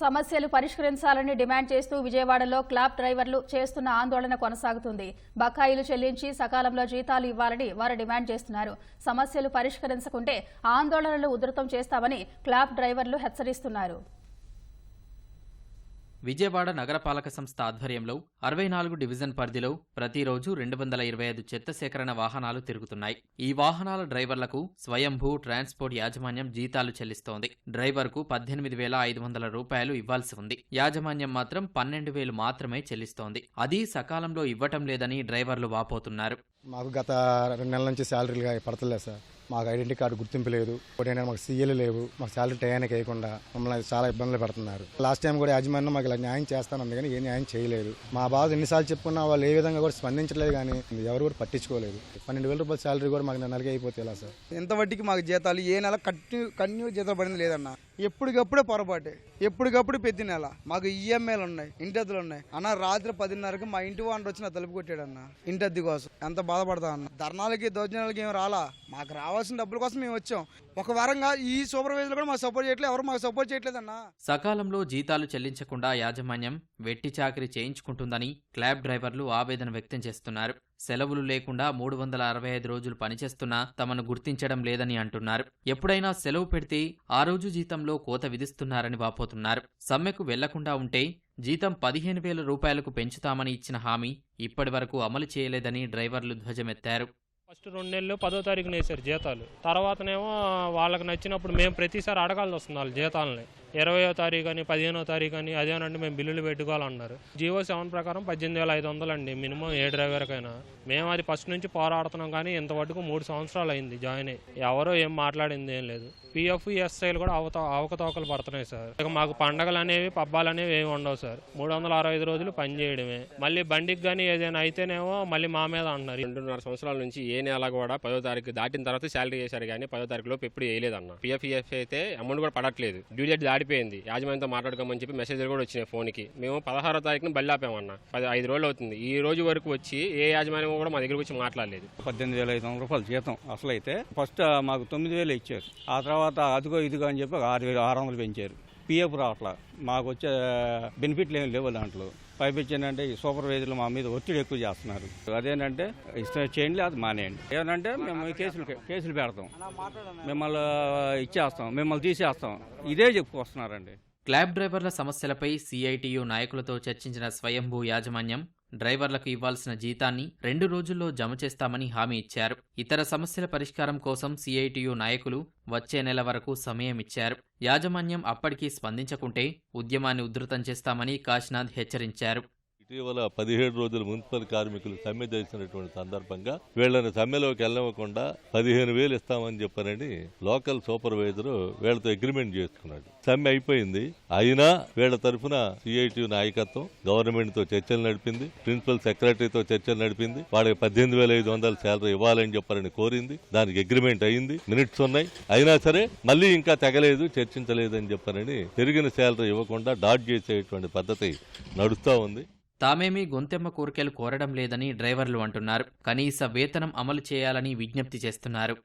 సమస్యలు పరిష్కరించాలని డిమాండ్ చేస్తూ విజయవాడలో క్లాబ్ డ్రైవర్లు చేస్తున్న ఆందోళన కొనసాగుతుంది. బకాయిలు చెల్లించి సకాలంలో జీతాలు ఇవ్వాలని వారు డిమాండ్ చేస్తున్నారు. సమస్యలు పరిష్కరించకుంటే ఆందోళనలు ఉధృతం చేస్తామని క్లాబ్ డ్రైవర్లు హెచ్చరిస్తున్నారు. విజయవాడ నగరపాలక సంస్థ ఆధ్వర్యంలో అరవై నాలుగు డివిజన్ పరిధిలో ప్రతిరోజు రెండు వందల ఇరవై ఐదు చెత్త సేకరణ వాహనాలు తిరుగుతున్నాయి. ఈ వాహనాల డ్రైవర్లకు స్వయంభూ ట్రాన్స్పోర్ట్ యాజమాన్యం జీతాలు చెల్లిస్తోంది. డ్రైవర్కు పద్దెనిమిది వేల ఐదు వందల రూపాయలు ఇవ్వాల్సి ఉంది. యాజమాన్యం మాత్రం పన్నెండు వేలు మాత్రమే చెల్లిస్తోంది. అది సకాలంలో ఇవ్వటం లేదని డ్రైవర్లు వాపోతున్నారు. మాకు గత రెండు నెలల నుంచి శాలరీలుగా పడతలేదు సార్. మాకు ఐడెంటిటీ కార్డు గుర్తింపు లేదు. ఒకటైనా మాకు సీఏలు లేవు. మాకు శాలరీ టయానికి వేయకుండా మమ్మల్ని చాలా ఇబ్బందులు పెడుతున్నారు. లాస్ట్ టైం కూడా యాజమాన్యం మాకు ఇలా న్యాయం చేస్తానంది కానీ ఏ న్యాయం చేయలేదు. మా బాధ ఎన్నిసార్లు చెప్పుకున్నా వాళ్ళు ఏ విధంగా కూడా స్పందించలేదు కానీ ఎవరు కూడా పట్టించుకోలేదు. పన్నెండు వేల రూపాయల శాలరీ కూడా మాకు నెలకి అయిపోతే ఎలా సార్? ఎంత వడ్డీకి మాకు జీతాలు? ఏ నెల కంటిన్యూ కంటిన్యూ జీతాలు పడింది లేదన్న. ఎప్పటికప్పుడే పొరపాటే. ఎప్పటికప్పుడు పెద్ద నెల. మాకు ఈఎంఐలు ఉన్నాయి ఇంటద్దులు ఉన్నాయి. అన్న రాత్రి పదిన్నరకు మా ఇంటి వాంటర్ వచ్చి నా తలుపు కొట్టాడన్న. ఇంటద్ది కోసం. ఎంత బాధపడతా అన్న. ధర్నాలకి దౌర్జన్యాలకి ఏం రాలా? మాకు రావాల్సిన డబ్బుల కోసం మేము వచ్చాం. ఒక వారంగా ఈ సూపర్వైజర్ కూడా మాకు సపోర్ట్ చేయట్లేదు ఎవరు మాకు సపోర్ట్ చేయట్లేదన్న. సకాలంలో జీతాలు చెల్లించకుండా యాజమాన్యం వెట్టి చాకరీ చేయించుకుంటుందని క్లాబ్ డ్రైవర్లు ఆవేదన వ్యక్తం చేస్తున్నారు. సెలవులు లేకుండా మూడు వందల అరవై ఐదు రోజులు పనిచేస్తున్నా తమను గుర్తించడం లేదని అంటున్నారు. ఎప్పుడైనా సెలవు పెడితే ఆ రోజు జీతంలో కోత విధిస్తున్నారని వాపోతున్నారు. సమ్మెకు వెళ్ళకుండా ఉంటే జీతం పదిహేను వేల రూపాయలకు పెంచుతామని ఇచ్చిన హామీ ఇప్పటి వరకు అమలు చేయలేదని డ్రైవర్లు ధ్వజమెత్తారు. ఫస్ట్ రెండు నెలలు పదో తారీఖున వేశారు జీతాలు. తర్వాతనేమో వాళ్ళకి నచ్చినప్పుడు మేము ప్రతిసారి అడగాల్సి వస్తుంది వాళ్ళ జీతాలని. ఇరవయో తారీఖు అని పదిహేనో తారీఖు అని అదేనంటే మేము బిల్లులు పెట్టుకోవాలన్నారు. జీవో సెవెన్ ప్రకారం పద్దెనిమిది వేల ఐదు వందలు అండి మినిమం ఏ డ్రైవర్కైనా మేము అది ఫస్ట్ నుంచి పోరాడుతున్నాం కానీ ఇంతవరకు మూడు సంవత్సరాలు అయింది జాయిన్ అయ్యి. ఎవరో ఏం మాట్లాడింది ఏం లేదు. పిఎఫ్ ఎస్ఐలు కూడా అవత అవకతవకలు పడుతున్నాయి సార్. ఇక మాకు పండగలు అనేవి పబ్బాలు అనేవి ఏమి ఉండవు సార్. మూడు వందల అరవై ఐదు రోజులు పని చేయడమే. మళ్ళీ బండికి కానీ ఏదైనా అయితేనేమో మళ్ళీ మా మీద అంటున్నారు రెండున్నర సంవత్సరాల నుంచి ఏ నెల కూడా పదో తారీఖు దాటిన తర్వాత శాలరీ చేశారు కానీ పదో తారీఖు లోపు ఎప్పుడు వేయలేదన్న పిఎఫ్ఈఎఫ్ అయితే అమౌంట్ కూడా పడట్లేదు. డ్యూ డేట్ పడిపోయింది. యాజమాన్యంతో మాట్లాడుకోమని చెప్పి మెసేజ్లు కూడా వచ్చినాయి ఫోన్కి. మేము పదహారో తారీఖున బల్లి ఆపామన్న. పది ఐదు రోజులు అవుతుంది. ఈ రోజు వరకు వచ్చి ఏ యాజమాన్యం కూడా మా దగ్గరకు వచ్చి మాట్లాడలేదు. పద్దెనిమిది వేల ఐదు వందల రూపాయలు జీతం అసలు అయితే ఫస్ట్ మాకు తొమ్మిది వేలు ఇచ్చారు. ఆ తర్వాత అదిగో ఇదిగో అని చెప్పి ఆరు వేలు ఆరు వందలు పెంచారు. పిఎఫ్ రావట్లా మాకు వచ్చే బెనిఫిట్లు ఏమి లేవు దాంట్లో. పైపించానంటే ఈ సూపర్వైజర్లు మా మీద ఒత్తిడి ఎక్కువ చేస్తున్నారు. అదేంటంటే ఇష్టం చేయండి అది మానేయండి. ఏమంటే మేము కేసులు కేసులు పెడతాం. మిమ్మల్ని ఇచ్చేస్తాం మిమ్మల్ని తీసేస్తాం. ఇదే చెప్పుకొస్తున్నారండి. క్లాబ్ డ్రైవర్ల సమస్యలపై సిఐటియు నాయకులతో చర్చించిన స్వయంభూ యాజమాన్యం డ్రైవర్లకు ఇవ్వాల్సిన జీతాన్ని రెండు రోజుల్లో జమ చేస్తామని హామీ ఇచ్చారు. ఇతర సమస్యల పరిష్కారం కోసం సిఐటియు నాయకులు వచ్చే నెల వరకు సమయం ఇచ్చారు. యాజమాన్యం అప్పటికీ స్పందించకుంటే ఉద్యమాన్ని ఉధృతం చేస్తామని కాశీనాథ్ హెచ్చరించారు. ఇటీవల పదిహేడు రోజులు మున్సిపల్ కార్మికులు సమ్మె చేసినటువంటి సందర్భంగా వీళ్ళని సమ్మెలోకి వెళ్ళవకుండా పదిహేను వేలు ఇస్తామని చెప్పారని లోకల్ సూపర్వైజర్ వీళ్ళతో అగ్రిమెంట్ చేసుకున్నాడు. సమ్మె అయిపోయింది. అయినా వీళ్ళ తరఫున సిఐటి నాయకత్వం గవర్నమెంట్తో చర్చలు నడిపింది ప్రిన్సిపల్ సెక్రటరీతో చర్చలు నడిపింది వాళ్ళకి పద్దెనిమిది వేల ఐదు వందల శాలరీ ఇవ్వాలని చెప్పారని కోరింది. దానికి అగ్రిమెంట్ అయింది. మినిట్స్ ఉన్నాయి. అయినా సరే మళ్ళీ ఇంకా తెగలేదు చర్చించలేదు అని చెప్పారని పెరిగిన శాలరీ ఇవ్వకుండా డాట్ చేసేటువంటి పద్ధతి నడుస్తూ ఉంది. తామేమీ గొంతెమ్మ కోరికలు కోరడం లేదని డ్రైవర్లు అంటున్నారు. కనీస వేతనం అమలు చేయాలని విజ్ఞప్తి చేస్తున్నారు.